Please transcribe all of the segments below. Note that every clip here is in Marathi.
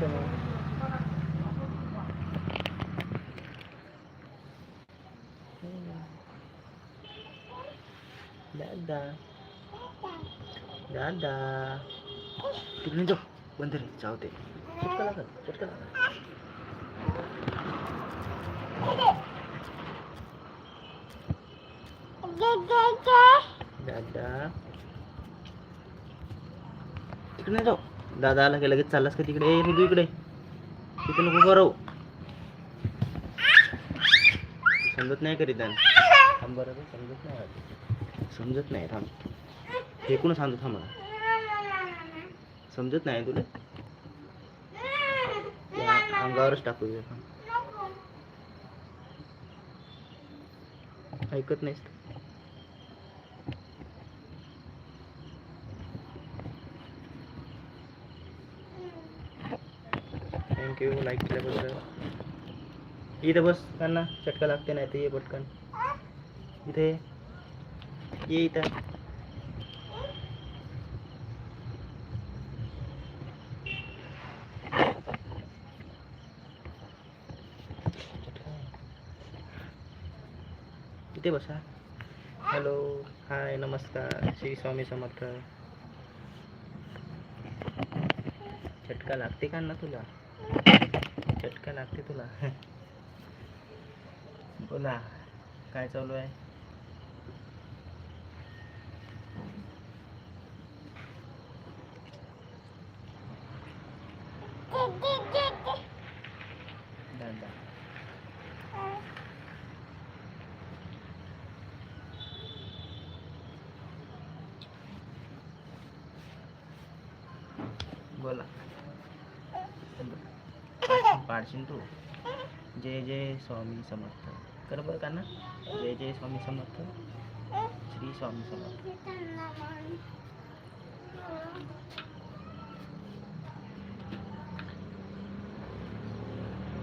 असतं ना दादा दादा तिकडे जाऊ बंद रे जाऊ दे चटका लागल चटका लागल दादा तिकडे नाही जाऊ दादा आला की लगेच चाललास का तिकडे? ए तू इकडे. तिकडे नको राहू समजत नाही करीत थांब बरोबर समजत नाही. समजत नाही थांब. फेकून सांगतो थांब समजत नाही तुला? अंगावरच टाकू. ऐकत नाहीस तू. थँक्यू लाईक केल्याबद्दल इथं बस त्यांना चटका लागते नाही तर ये पटकन. इथे ये. ये इथं. इथे बसा. हॅलो हाय नमस्कार श्री स्वामी समर्थ. चटका लागते का ना तुला? चटका लागते तुला. बोला काय चालू आहे दादा बोला काढशील तू. जय जय स्वामी समर्थ. कर बरं का ना जय जय स्वामी समर्थ. श्री स्वामी समर्थ.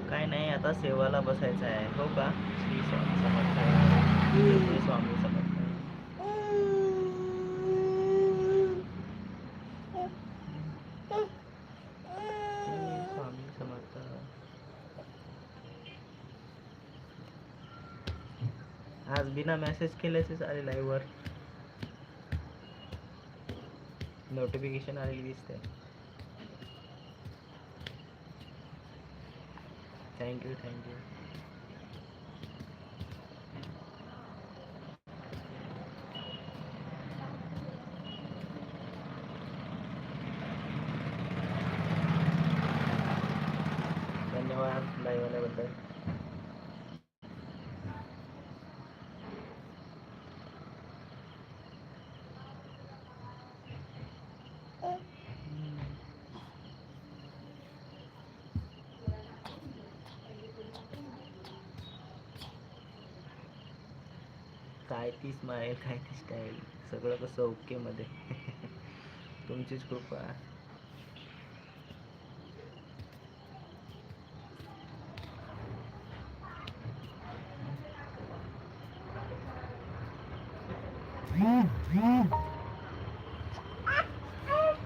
काय नाही आता सेवाला बसायचं आहे. हो का? श्री स्वामी समर्थ. जय जय स्वामी समर्थ श्री स्वामी समर्थ आज बिना मेसेज केल्याचेच आले live वर. नोटिफिकेशन आलेली दिसते. थँक्यू थँक्यू धन्यवाद लाईव्ह आल्याबद्दल. काय ती स्माईल काय ती स्टाईल सगळं कसं ओके मध्ये. तुमचीच कृपा.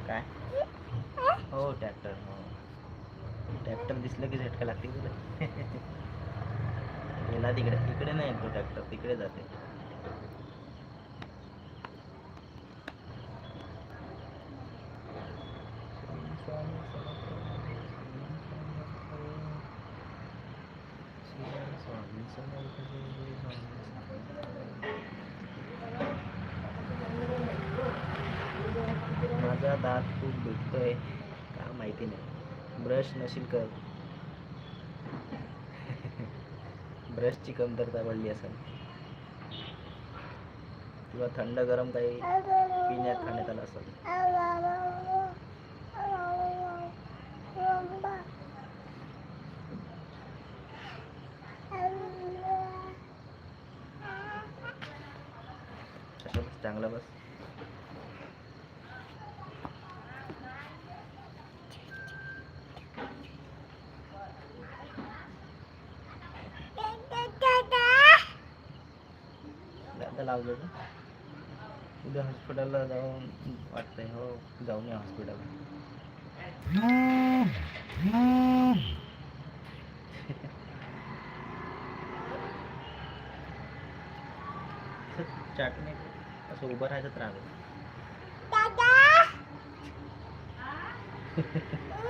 काय? हो ट्रॅक्टर हो. ट्रॅक्टर दिसलं की झटका लागते तुला गेला तिकडे. तिकडे नाही येतो ट्रॅक्टर तिकडे जाते माझा दात खूप दुखतोय का माहिती असेल कर. ब्रशची कमतरता पडली असेल. किंवा थंड गरम काही पिण्यात खाण्यात आलं असेल. असं बस, चांगलं बस. लावलेलं. उद्या हॉस्पिटलला जाऊन वाटतंय हो जाऊन या हॉस्पिटल चाटणे असं उभं राहायचं राहावं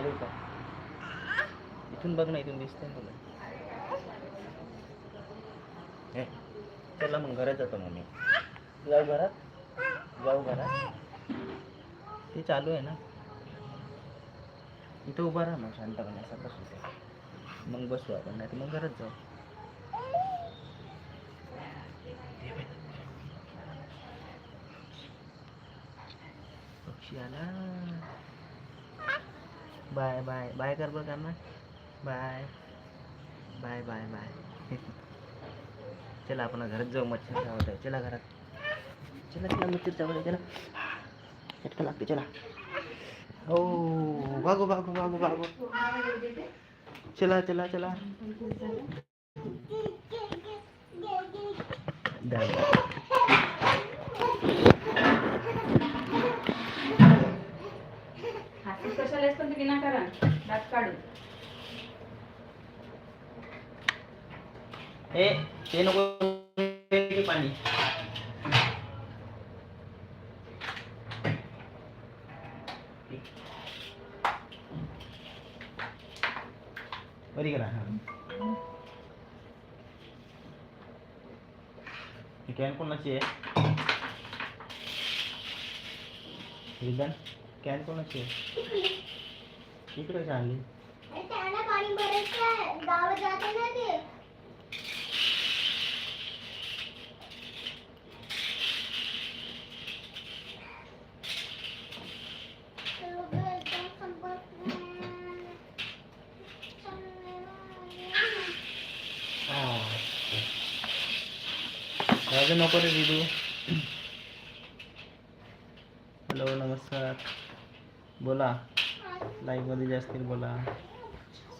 खाली उतर. इथून बघ ना इथून दिसतंय ना तुला. हे, चला मग घरात जातो मग मी. जाऊ घरात? जाऊ घरात? ते चालू आहे ना. इथं उभा राहा मग शांतपणे असं कसं मग बसू आपण नाही तर मग घरात जाऊ. पक्षी आला. Bye bye. बाय कर बरं ना बाय. Bye bye bye. चला आपण घरात जाऊ मच्छर चावत चला घरात. चला चला मच्छर चावत चला. चटका लागते चला. हो भागो भागो भागो भागो. चला चला चला. कशाला आहेस पण दात काढून. ए ते नको पाणी. बरी करा कॅन कोणाची आहे? कॅन कोणाची आहे? इकडे आणली त्याला पाणी भरायचं आहे. गावात जाते ना ते राजू नको रे दिदू हॅलो नमस्कार. बोला. लाईव्हमध्ये जे असतील बोला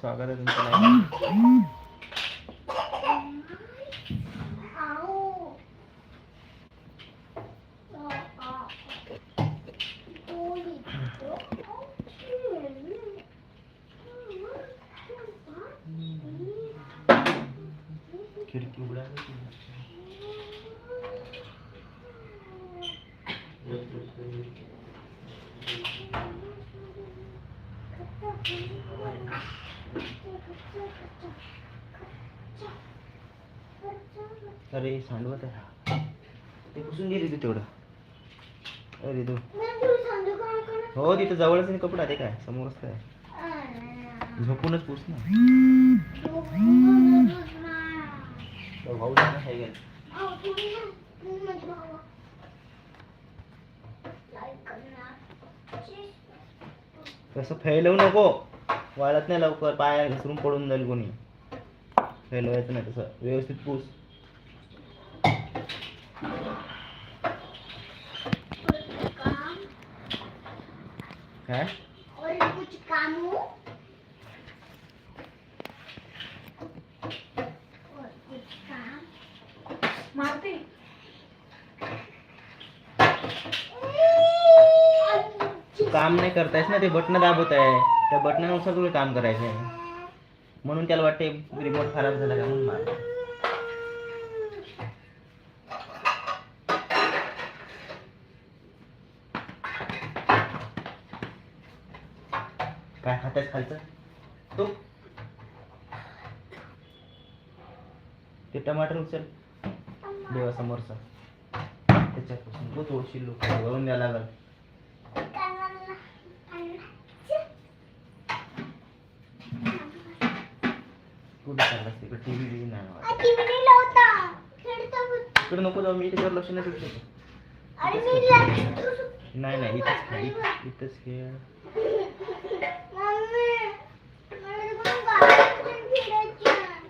स्वागत आहे तुमचं लाईव्ह खिडकी you. अरे सांडवत आहे ते पुसून घे रिदू तेवढं. अरे रिदू. हो तिथं जवळच आहे कपडा ते काय समोरच काय. झोपूनच पुस ना. तो भाऊ. तसं फैलवू नको. वाळत नाही लवकर पाय घसरून पडून जाईल कोणी. फैलवायचं नाही तसं. व्यवस्थित पूस. काय? काम नाही करतायस ना ते बटणं दाबत आहे त्या बटनानुसार तुला काम करायचं आहे म्हणून त्याला वाटते रिमोट खराब झाला का म्हणून मार काय खातायस खालचं? तू? ते टमाटर उचल. देवासमोरचा. त्याच्यापासून तो थोडीशी लोक. वळून द्यायला लागल. कुठे चाललास तिकडे टी व्ही नाही खेळता तिकडे नको जाऊ मी त्याच्यावर लक्ष नाही ठेवू शकत. नाही नाही इथंच खेळ इथं- इथंच खेळ.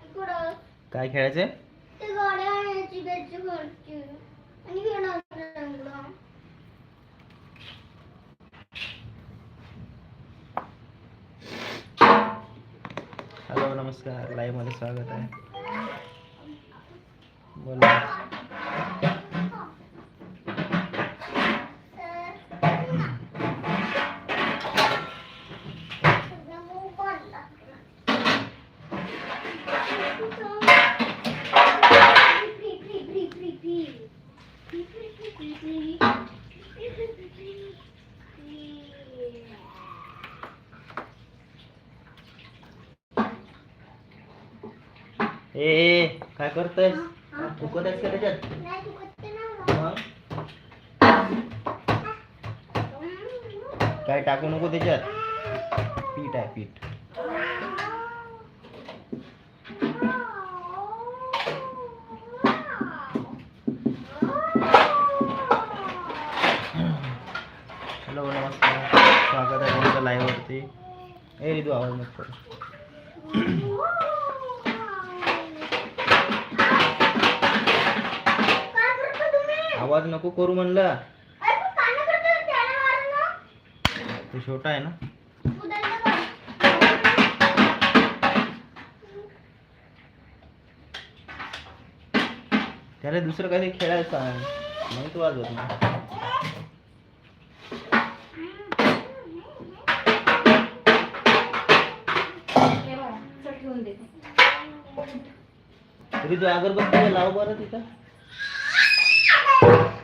इकडं. काय खेळायचं आणि घेणार इकडं हॅलो नमस्कार लाईव्हमध्ये स्वागत आहे. बोला. ए काय करतोय फुकत आहेस का त्याच्यात? काय टाकू नको त्याच्यात? पीठ आहे पीठ. हॅलो नमस्कार. स्वागत आहे तुमच्या लाईव्ह वरती. ए रिदू आवाज नको आवाज नको करू म्हणलं. ते छोटा आहे ना. त्याला दुसरं काहीतरी खेळायचं नाही तू वाजवत नाही. देते तरी तू अगरबत्ती लाव बरं तिथं.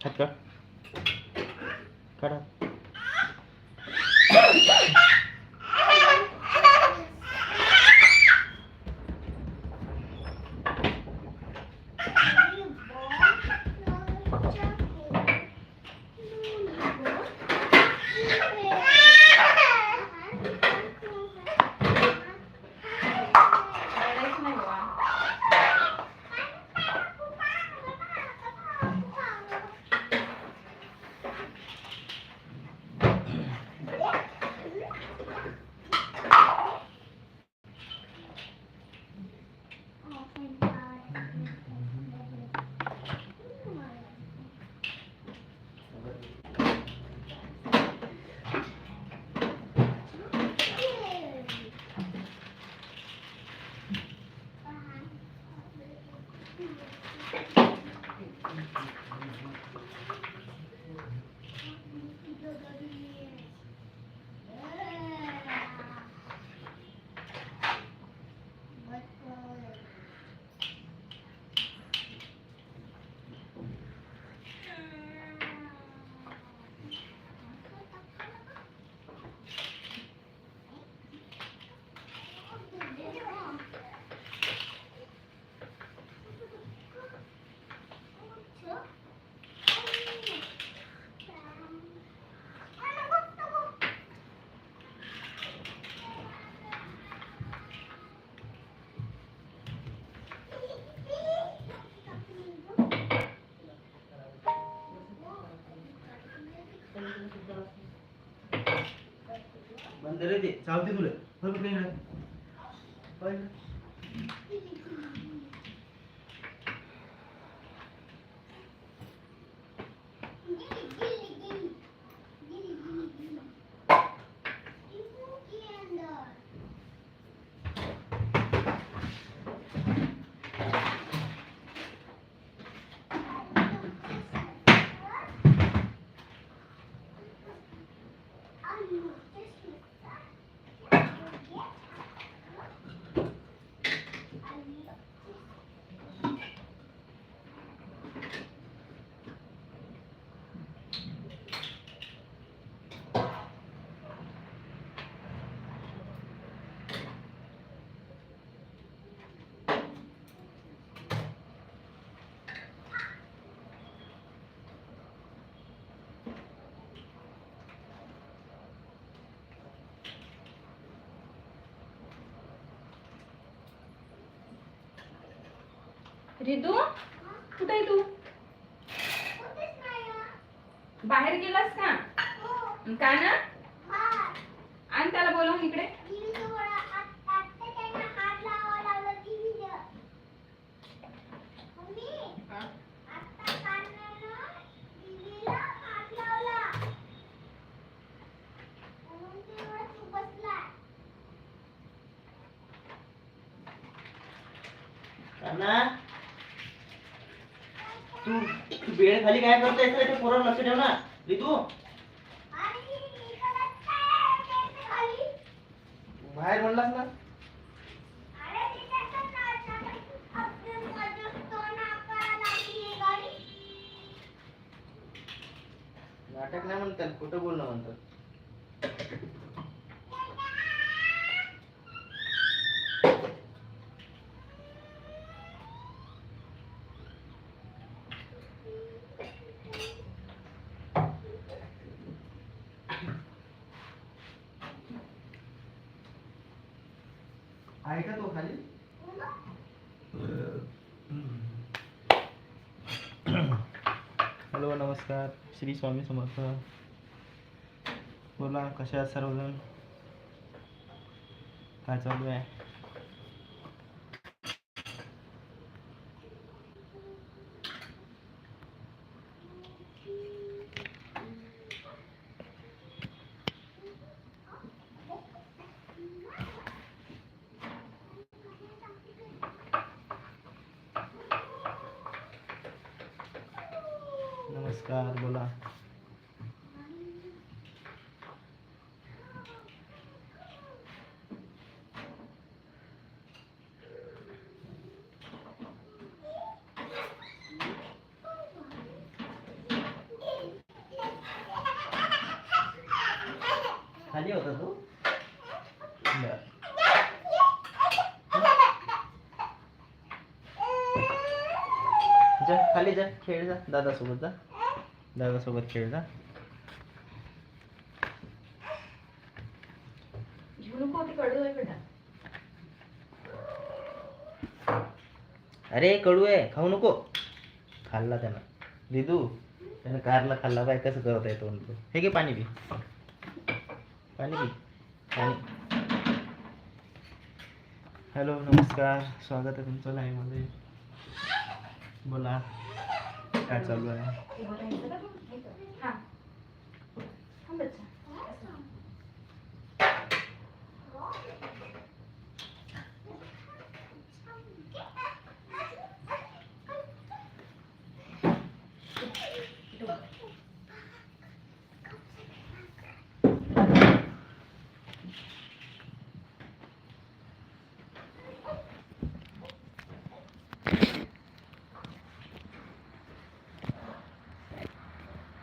हात काढ काढा येते चालते तुला. बरोबर काही नाही होय. रितू कुठे आहे तू? बाहेर गेलास का? का ना? आणि त्याला बोलवून इकडे. कान्हा? तू तू बेड खाली काय करतोय? रे ते पोरावर लक्ष ठेव ना. रितू. बाहेर म्हणलास ना. नाटक नाही म्हणतात खोटं बोलणं म्हणतात आहे का तो खाली हॅलो नमस्कार श्री स्वामी समर्थ. बोला कशा सर्वजण? काय चालू आहे? नमस्कार बोला. खाली होता तू? बर. जा खाली जा खेळ जा दादासोबत जा. दादासोबत खेळ जा अरे कडू आहे खाऊ नको. खाल्ला त्यानं. दिदू त्यानं कारला खाल्ला बाय कसं करत आहे तोंड तो हे घे पाणी पी पाणी पी पाणी. हॅलो नमस्कार. स्वागत आहे तुमचं लाईव्हमध्ये बोला. काय चालू आहे उभं राहायचं का तू? हा थांब बच्चा.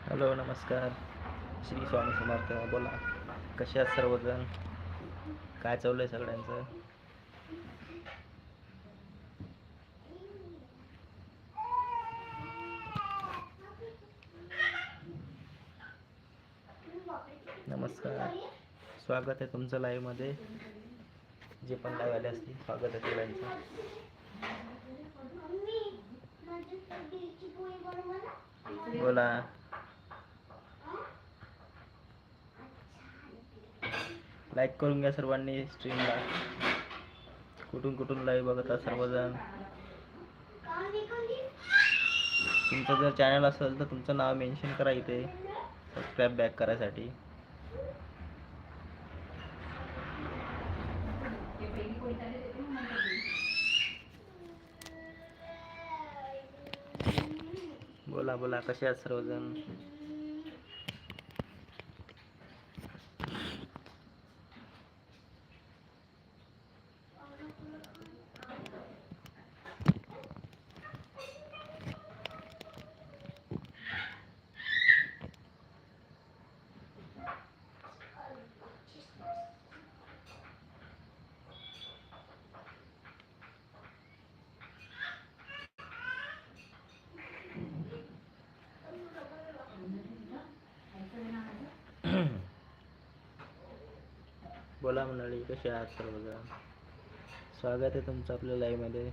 हॅलो नमस्कार. श्री स्वामी समर्थ. बोला. कसे आहात सर्वजण? काय चाललं आहे सगळ्यांचं? नमस्कार. स्वागत आहे तुमचं लाईव्हमध्ये जे पण लाईव्ह आले असतील स्वागत आहे सगळ्यांचं. बोला. लाईक करून घ्या सर्वांनी स्ट्रीमला कुठून कुठून लाईव्ह बघत आहात सर्वजण. तुमचं जर चॅनल असेल तर तुमचं नाव मेन्शन करा इथे. सबस्क्राईब बॅक करायसाठी. बोला बोला कसे आहात सर्वजण? बोला मंडळी कसे आहात सर्वजण? स्वागत आहे तुमचं आपल्या लाईव्हमध्ये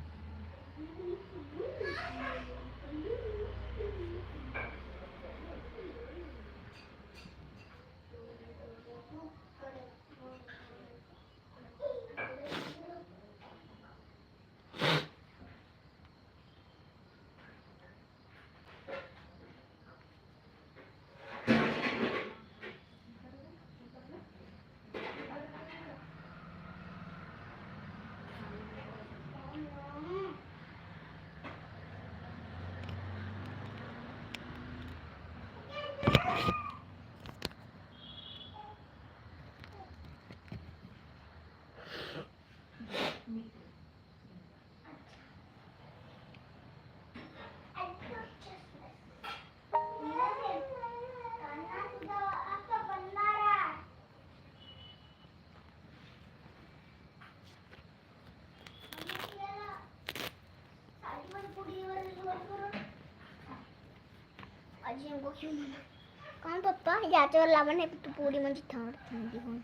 काय पप्पा? याच्यावर लावा नाही तू पोळी म्हणजे थंड थंडी होऊन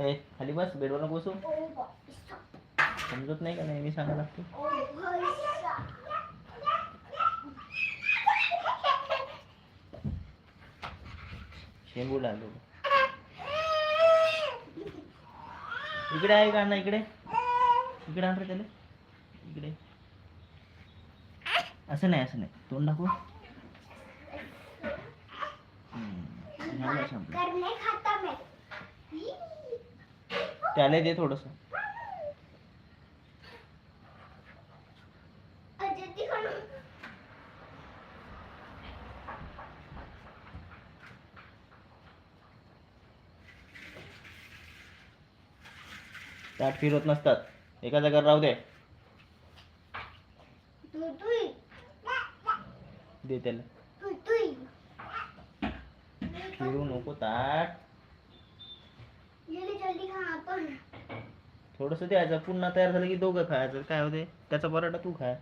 ए खाली बस बेडवर नको बसू. समजत नाही का नाही मी सांगा लागतो? शेंबू लागलो. इकडे आहे का अण्णा इकडे? इकडे आण रे त्याला. इकडे. असं नाही असं नाही. तोंड दाखव. हम्म, त्याला दे थोडस. ताट फिरवत नसतात. एका जागेवर राहू दे. दे त्याला. फिरू नको ताट. थोडस द्यायचं. पुन्हा तयार झालं की दोघं खायचं. काय होते त्याचा पराठा तू खाय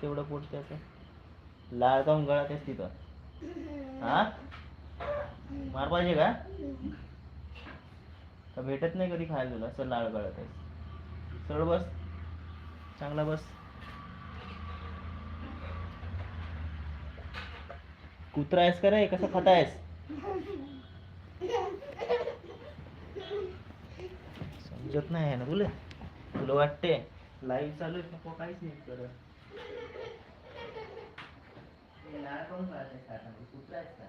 आईच केवढं पोट त्याचं लाळ काऊन गळत आहेस तिथं? हा? मार पाहिजे का? का भेटत नाही कधी खायला तुला? असं लाळ गळत आहेस. सरळ बस. चांगला बस. कुत्रा आहेस का रे? कसं आहेस? समजत नाही आहे ना तुला? तुला वाटते लाईव्ह चालू आहे पप्पा काहीच नाही करत. nada como para testar su presta.